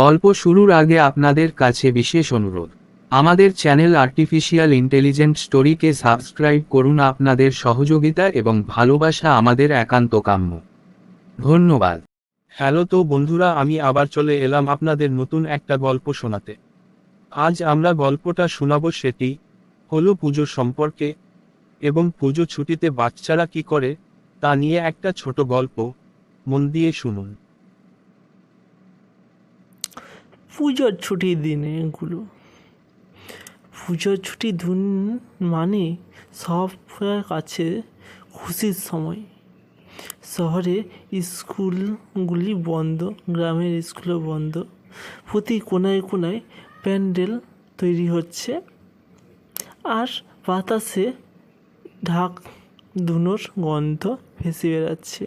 গল্প শুরুর আগে আপনাদের কাছে বিশেষ অনুরোধ। আমাদের চ্যানেল আর্টিফিশিয়াল ইন্টেলিজেন্ট স্টোরিকে সাবস্ক্রাইব করুন আপনাদের সহযোগিতা এবং ভালোবাসা আমাদের একান্ত কাম্য। ধন্যবাদ। হ্যালো তো বন্ধুরা, আমি আবার চলে এলাম আপনাদের নতুন একটা গল্প শোনাতে। আজ আমরা গল্পটা শোনাবো সেটি হলো পুজো সম্পর্কে এবং পুজো ছুটিতে বাচ্চারা কি করে তা নিয়ে একটা ছোট গল্প। মন দিয়ে শুনুন। পুজোর ছুটির দিনগুলো। পুজোর ছুটি দিন মানে সবার কাছে খুশির সময়। শহরে স্কুলগুলি বন্ধ, গ্রামের স্কুলও বন্ধ। প্রতি কোনায় কোনায় প্যান্ডেল তৈরি হচ্ছে। আর বাতাসে ঢাক ধুনোর গন্ধ ভেসে বেড়াচ্ছে।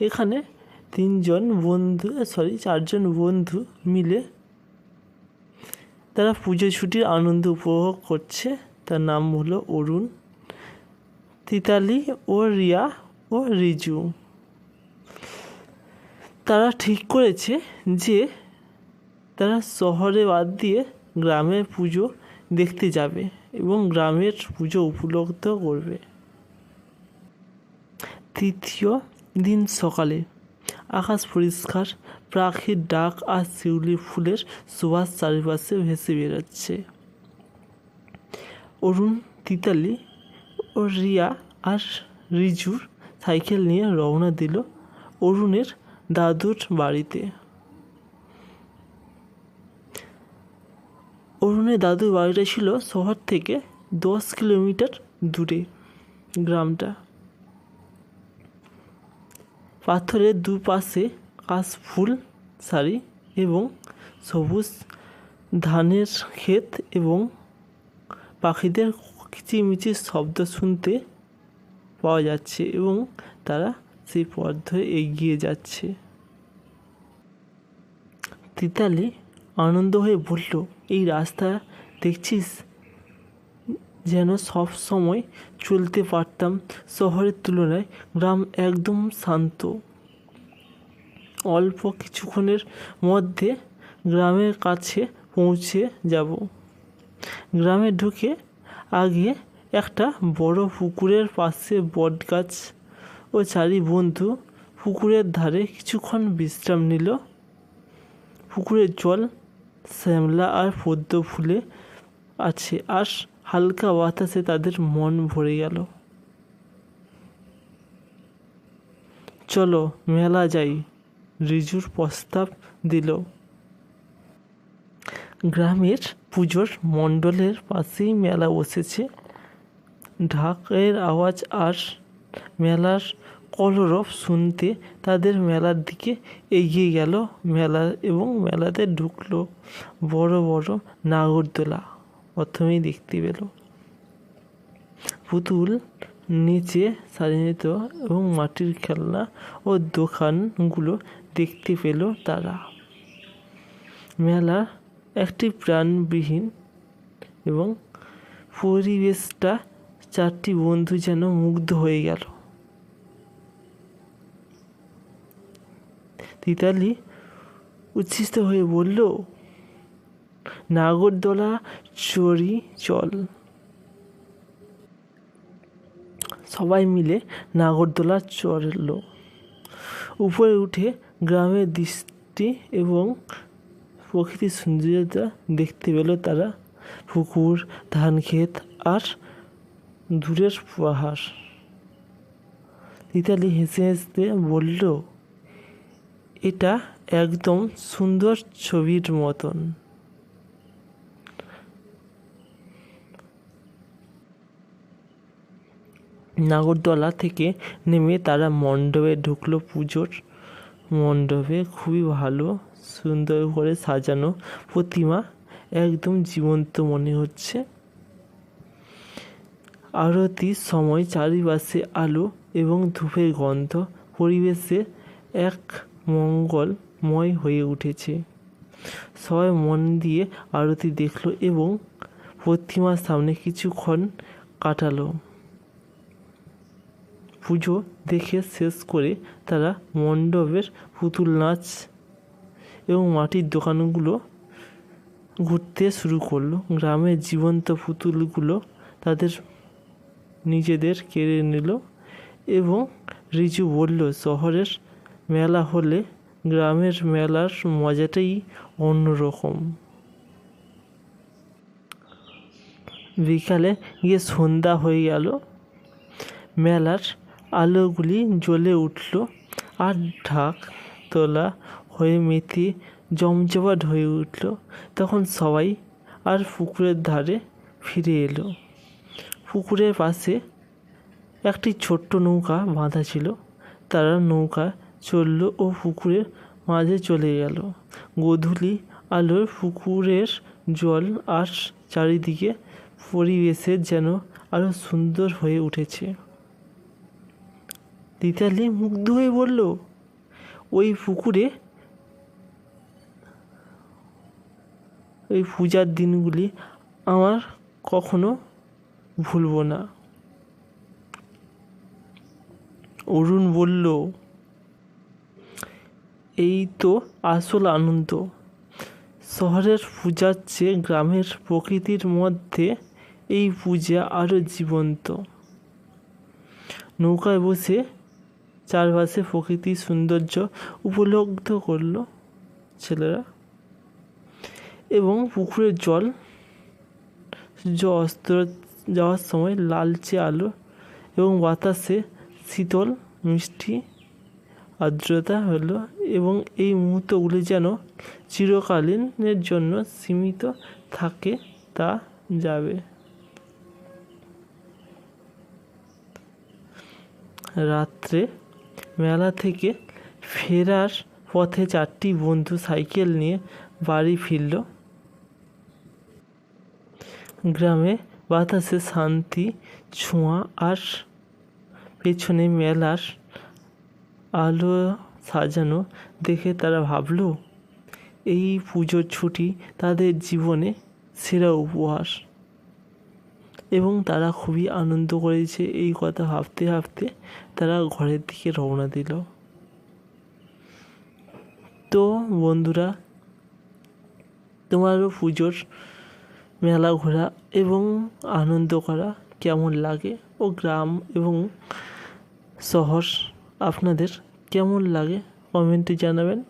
এখানে তিনজন বন্ধু সরি চারজন বন্ধু মিলে তারা পুজো ছুটির আনন্দ উপভোগ করছে। তার নাম হলো অরুণ, তিতালি ও রিয়া ও রিজু। তারা ঠিক করেছে যে তারা শহরে বাদ দিয়ে গ্রামের পুজো দেখতে যাবে এবং গ্রামের পুজো উপলব্ধ করবে। তৃতীয় দিন সকালে আকাশ পরিষ্কার পাখির ডাক আর শিউলি ফুলের সুবাস চারিপাশে ভেসে বেরোচ্ছে অরুণ, তিতালি ও রিয়া আর রিজুর সাইকেল নিয়ে রওনা দিল অরুণের দাদুর বাড়িতে। অরুণের দাদুর বাড়িটা ছিল শহর থেকে দশ কিলোমিটার দূরে, গ্রামটা। পাথরের দুপাশে কাশফুল সারি এবং সবুজ ধানের ক্ষেত এবং পাখিদের কিচিমিচির শব্দ শুনতে পাওয়া যাচ্ছে এবং তারা সেই পথ ধরে এগিয়ে যাচ্ছে। তিতালি আনন্দ হয়ে বলল, এই রাস্তা দেখছিস? যেন সব সময় চলতে পারতাম শহরের তুলনায়। গ্রাম একদম শান্ত। অল্প কিছুক্ষণের মধ্যে গ্রামের কাছে পৌঁছে যাব। গ্রামে ঢুকে আগে একটা বড় পুকুরের পাশে বটগাছ ও চারি বন্ধু পুকুরের ধারে কিছুক্ষণ বিশ্রাম নিল। পুকুরের জল, শ্যামলা আর পদ্ম ফুলে আছে। আর হালকা বাতাসে তাদের মন ভরে গেল। চলো, মেলা যাই, রিজুর প্রস্তাব দিল। গ্রামের পুজোর মণ্ডলের পাশেই মেলা বসেছে। ঢাকের আওয়াজ আর মেলার কলরব শুনতে তাদের মেলার দিকে এগিয়ে গেল। মেলা এবং মেলাতে ঢুকলো বড় বড় নাগরদোলা। প্রথমেই দেখতে পেল। পুতুল নিচে সাজানিত এবং মাটির খেলনা ও দোকানগুলো দেখতে পেল তারা। মেলা একটি প্রাণবিহীন এবং পরিবেশটা চারটি বন্ধু যেন মুগ্ধ হয়ে গেল। তিতালি উচ্ছিষ্ট হয়ে বলল নাগরদোলা, চড়ি, চল। সবাই মিলে নাগরদোলা চড়ল। উপরে উঠে গ্রামের দৃষ্টি এবং প্রকৃতির সৌন্দর্যতা দেখতে পেল তারা। পুকুর, ধান ক্ষেত আর দূরের পাহাড়। ইতালি হেসে হেসে বলল, এটা একদম সুন্দর ছবির মতন। নাগরদোলা থেকে নেমে তারা মণ্ডপে ঢুকলো পুজোর। মণ্ডপে খুবই ভালো, সুন্দর করে সাজানো প্রতিমা, একদম জীবন্ত মনে হচ্ছে। আরতির সময় চারিপাশে আলো এবং ধূপের গন্ধ, পরিবেশে এক মঙ্গলময় হয়ে উঠেছে। সবাই মন দিয়ে আরতি দেখল এবং প্রতিমার সামনে কিছুক্ষণ কাটালো। পুজো দেখে শেষ করে তারা মণ্ডপের পুতুল নাচ এবং মাটির দোকানগুলো ঘুরতে শুরু করল। গ্রামের জীবন্ত পুতুলগুলো তাদের নিজেদের কেড়ে নিল এবং রিজু বলল, শহরের মেলা হলে গ্রামের মেলার মজাটাই অন্যরকম। বিকালে গিয়ে সন্ধ্যা হয়ে গেল। মেলার আলোগুলি জ্বলে উঠল আর ঢাক তোলা হয়ে মেতে জমজমাট হয়ে উঠল। তখন সবাই আর পুকুরের ধারে ফিরে এলো। পুকুরের পাশে একটি ছোট্ট নৌকা বাঁধা ছিল। তারা নৌকা চলল ও পুকুরের মাঝে চলে গেল। গোধূলি আলোর পুকুরের জল আর চারিদিকে পরিবেশের যেন আরও সুন্দর হয়ে উঠেছে। তিতালি মুগ্ধ হয়ে বলল, ওই পুকুরে, ওই পূজার দিনগুলি আমার কখনো ভুলবো না। অরুণ বলল, এই তো আসল আনন্দ। শহরের পূজার চেয়ে গ্রামের প্রকৃতির মধ্যে এই পূজা আরও জীবন্ত। নৌকায় বসে চারপাশে প্রকৃতির সৌন্দর্য উপলব্ধ করল ছেলেরা। এবং পুকুরের জল, সূর্য অস্ত, যাওয়ার সময় লালচে আলো এবং বাতাসে শীতল মিষ্টি আর্দ্রতা হলো এবং এই মুহূর্তগুলি যেন চিরকালীনের জন্য সীমিত থাকে তা যাবে। রাত্রে মেলা থেকে ফেরার পথে চারটি বন্ধু সাইকেল নিয়ে বাড়ি ফিরল। গ্রামে বাতাসে শান্তি, ছোঁয়া আর পেছনে মেলার আলো সাজানো দেখে তারা ভাবলো, এই পুজোর ছুটি তাদের জীবনে সেরা উপহার। এবং তারা খুবই আনন্দ করেছে এই কথা ভাবতে ভাবতে তারা ঘরের দিকে রওনা দিল। তো বন্ধুরা তোমারও পুজোর মেলা ঘোরা এবং আনন্দ করা কেমন লাগে ও গ্রাম এবং শহর আপনাদের কেমন লাগে কমেন্টে জানাবেন।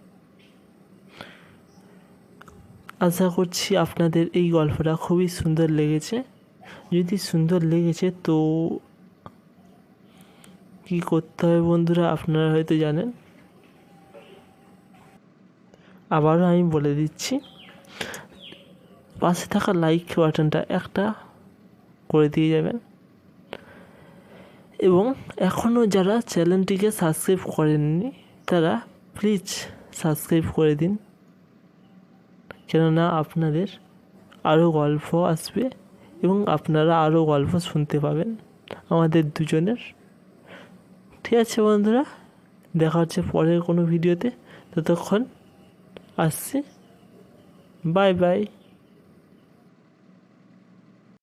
আশা করছি আপনাদের এই গল্পটা খুবই সুন্দর লেগেছে। যদি সুন্দর লেগেছে তো কী করতে হবে বন্ধুরা আপনারা হয়তো জানেন। আবারও আমি বলে দিচ্ছি, পাশে থাকা লাইক বাটনটা একটা করে দিয়ে যাবেন। এবং এখনও যারা চ্যানেলটিকে সাবস্ক্রাইব করেননি, তারা প্লিজ সাবস্ক্রাইব করে দিন। কেননা আপনাদের আরও গল্প আসবে এবং আপনারা আরও গল্প শুনতে পাবেন আমাদের দুজনের। ঠিক আছে বন্ধুরা। দেখা হচ্ছে পরের কোনো ভিডিওতে ততক্ষণ আসছি। Bye bye